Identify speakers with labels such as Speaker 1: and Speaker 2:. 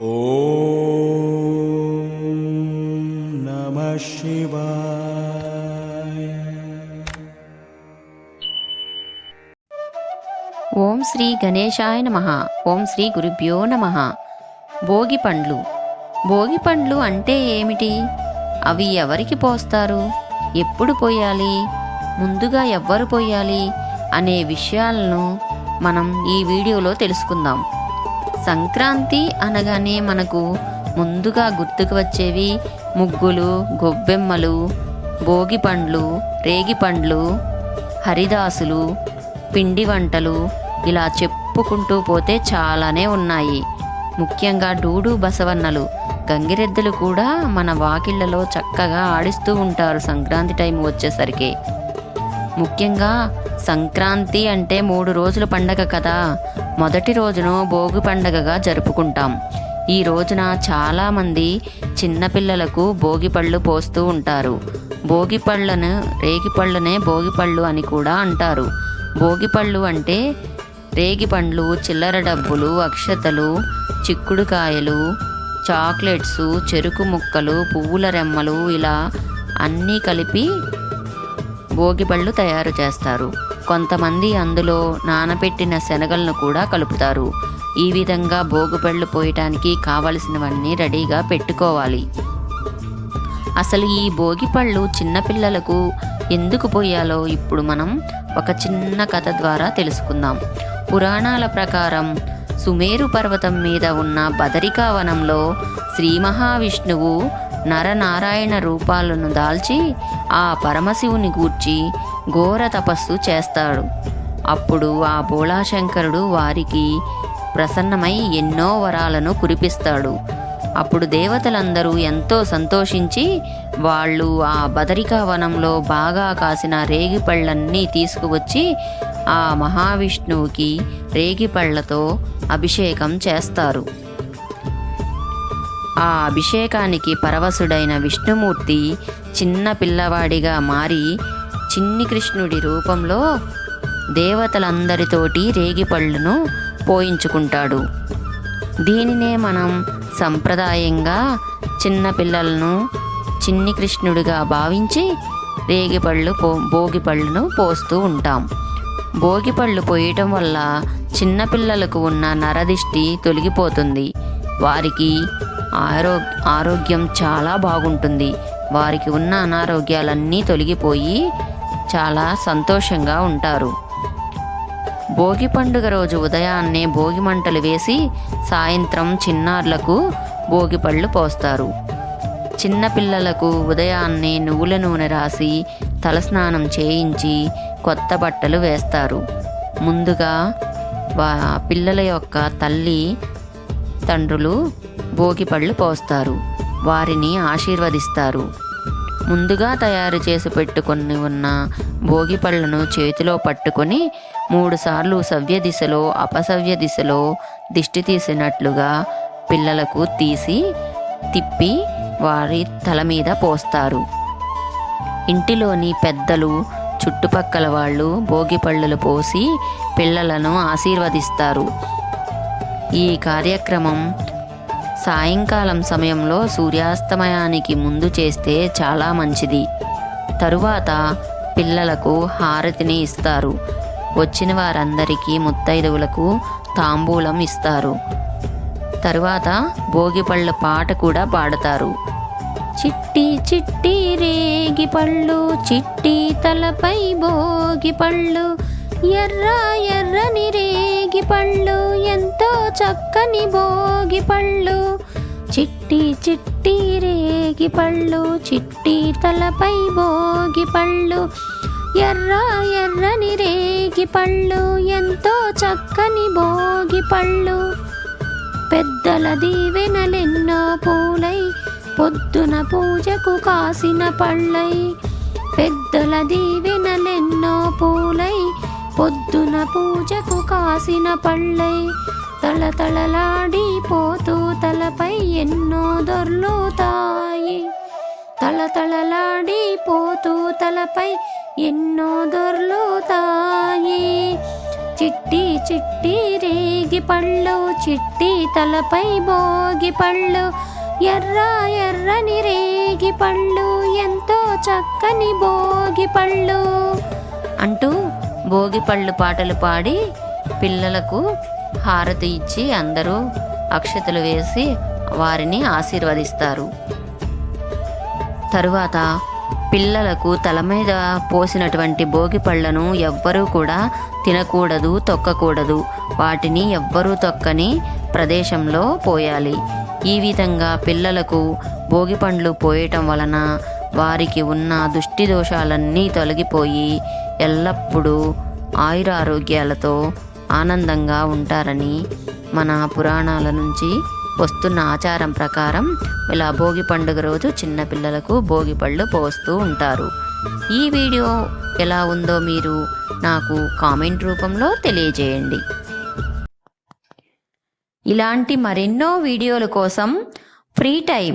Speaker 1: నమ
Speaker 2: ఓం శ్రీ గణేశాయ నమ. ఓం శ్రీ గురుభ్యో నమ. భోగి పండ్లు. భోగి పండ్లు అంటే ఏమిటి? అవి ఎవరికి పోస్తారు? ఎప్పుడు పోయాలి? ముందుగా ఎవ్వరు పోయాలి? అనే విషయాలను మనం ఈ వీడియోలో తెలుసుకుందాం. సంక్రాంతి అనగానే మనకు ముందుగా గుర్తుకు వచ్చేవి ముగ్గులు గొబ్బెమ్మలు భోగి పండ్లు రేగి పండ్లు హరిదాసులు పిండి వంటలు ఇలా చెప్పుకుంటూ పోతే చాలానే ఉన్నాయి. ముఖ్యంగా డూడు బసవన్నలు గంగిరెద్దులు కూడా మన వాకిళ్ళలో చక్కగా ఆడిస్తూ ఉంటారు సంక్రాంతి టైం వచ్చేసరికి. ముఖ్యంగా సంక్రాంతి అంటే మూడు రోజుల పండగ కదా. మొదటి రోజును భోగి పండగగా జరుపుకుంటాం. ఈ రోజున చాలామంది చిన్నపిల్లలకు భోగి పళ్ళు పోస్తూ ఉంటారు. భోగి పళ్ళను రేగి పళ్ళనే భోగి పళ్ళు అని కూడా అంటారు. భోగి పళ్ళు అంటే రేగి పండ్లు చిల్లర డబ్బులు అక్షతలు చిక్కుడుకాయలు చాక్లెట్స్ చెరుకు ముక్కలు పువ్వుల రెమ్మలు ఇలా అన్నీ కలిపి భోగిపళ్ళు తయారు చేస్తారు. కొంతమంది అందులో నానబెట్టిన శనగలను కూడా కలుపుతారు. ఈ విధంగా భోగిపళ్ళు పోయటానికి కావలసినవన్నీ రెడీగా పెట్టుకోవాలి. అసలు ఈ భోగిపళ్ళు చిన్నపిల్లలకు ఎందుకు పోయాలో ఇప్పుడు మనం ఒక చిన్న కథ ద్వారా తెలుసుకుందాం. పురాణాల ప్రకారం సుమేరు పర్వతం మీద ఉన్న బదరికావనంలో శ్రీ మహావిష్ణువు నరనారాయణ రూపాలను దాల్చి ఆ పరమశివుని గూర్చి ఘోర తపస్సు చేస్తాడు. అప్పుడు ఆ భోళాశంకరుడు వారికి ప్రసన్నమై ఎన్నో వరాలను కురిపిస్తాడు. అప్పుడు దేవతలందరూ ఎంతో సంతోషించి వాళ్ళు ఆ బదరికా వనంలో బాగా కాసిన రేగిపళ్ళన్నీ తీసుకువచ్చి ఆ మహావిష్ణువుకి రేగిపళ్ళతో అభిషేకం చేస్తారు. ఆ అభిషేకానికి పరవశుడైన విష్ణుమూర్తి చిన్న పిల్లవాడిగా మారి చిన్ని కృష్ణుడి రూపంలో దేవతలందరితోటి రేగిపళ్ళను పోయించుకుంటాడు. దీనినే మనం సంప్రదాయంగా చిన్నపిల్లలను చిన్ని కృష్ణుడిగా భావించి రేగిపళ్ళు పో భోగిపళ్ళను పోస్తూ ఉంటాం. భోగిపళ్ళు పోయటం వల్ల చిన్నపిల్లలకు ఉన్న నరదిష్టి తొలగిపోతుంది. వారికి ఆరో ఆరోగ్యం చాలా బాగుంటుంది. వారికి ఉన్న అనారోగ్యాలన్నీ తొలగిపోయి చాలా సంతోషంగా ఉంటారు. భోగి పండుగ రోజు ఉదయాన్నే భోగి మంటలు వేసి సాయంత్రం చిన్నారులకు భోగి పళ్ళు పోస్తారు. చిన్నపిల్లలకు ఉదయాన్నే నువ్వుల నూనె రాసి తలస్నానం చేయించి కొత్త బట్టలు వేస్తారు. ముందుగా వా పిల్లల యొక్క తల్లి తండ్రులు భోగి పళ్ళు పోస్తారు. వారిని ఆశీర్వదిస్తారు. ముందుగా తయారు చేసి పెట్టుకొని ఉన్న భోగి పళ్ళను చేతిలో పట్టుకొని మూడుసార్లు సవ్య దిశలో అపసవ్య దిశలో దిష్టి తీసినట్లుగా పిల్లలకు తీసి తిప్పి వారి తల మీద పోస్తారు. ఇంటిలోని పెద్దలు చుట్టుపక్కల వాళ్ళు భోగి పళ్ళులు పోసి పిల్లలను ఆశీర్వదిస్తారు. ఈ కార్యక్రమం సాయంకాలం సమయంలో సూర్యాస్తమయానికి ముందు చేస్తే చాలా మంచిది. తరువాత పిల్లలకు హారతిని ఇస్తారు. వచ్చిన వారందరికీ ముత్తైదువులకు తాంబూలం ఇస్తారు. తరువాత భోగిపళ్ళ పాట కూడా పాడతారు. చిట్టి చిట్టి రేగి పళ్ళు చిట్టి తలపై భోగి పళ్ళు ఎర్ర ఎర్రని రేగి పళ్ళు ఎంతో చక్కని భోగి పళ్ళు చిట్టి చిట్టి రేగి పళ్ళు చిట్టి తలపై భోగి పళ్ళు ఎర్ర ఎర్రని రేగి పళ్ళు ఎంతో చక్కని భోగి పళ్ళు పెద్దల దీవెనలెన్నో పూలై పొద్దున పూజకు కాసిన పళ్ళై పెద్దల దీవెనలెన్నో పూలై పొద్దున పూజకు కాసిన పళ్ళై తళతళలాడి పోతూ తలపై ఎన్నో దొర్లుతాయి. తళతళలాడి పోతూ తలపై ఎన్నో దొర్లుతాయి. చిట్టి చిట్టి రేగి పళ్ళు చిట్టి తలపై భోగి పళ్ళు ఎర్ర ఎర్రని రేగి పళ్ళు ఎంతో చక్కని భోగి పళ్ళు అంటూ భోగి పళ్ళు పాటలు పాడి పిల్లలకు హారతి ఇచ్చి అందరూ అక్షతలు వేసి వారిని ఆశీర్వదిస్తారు. తరువాత పిల్లలకు తల మీద పోసినటువంటి భోగి పళ్ళను ఎవ్వరూ కూడా తినకూడదు తొక్కకూడదు. వాటిని ఎవ్వరూ తొక్కని ప్రదేశంలో పోయాలి. ఈ విధంగా పిల్లలకు భోగి పండ్లు పోయటం వలన వారికి ఉన్న దుష్టి దోషాలన్నీ తొలగిపోయి ఎల్లప్పుడూ ఆయురారోగ్యాలతో ఆనందంగా ఉంటారని మన పురాణాల నుంచి వస్తున్న ఆచారం ప్రకారం ఇలా భోగి పండుగ రోజు చిన్నపిల్లలకు భోగి పళ్ళు పోస్తూ ఉంటారు. ఈ వీడియో ఎలా ఉందో మీరు నాకు కామెంట్ రూపంలో తెలియజేయండి. ఇలాంటి మరెన్నో వీడియోల కోసం ఫ్రీ టైం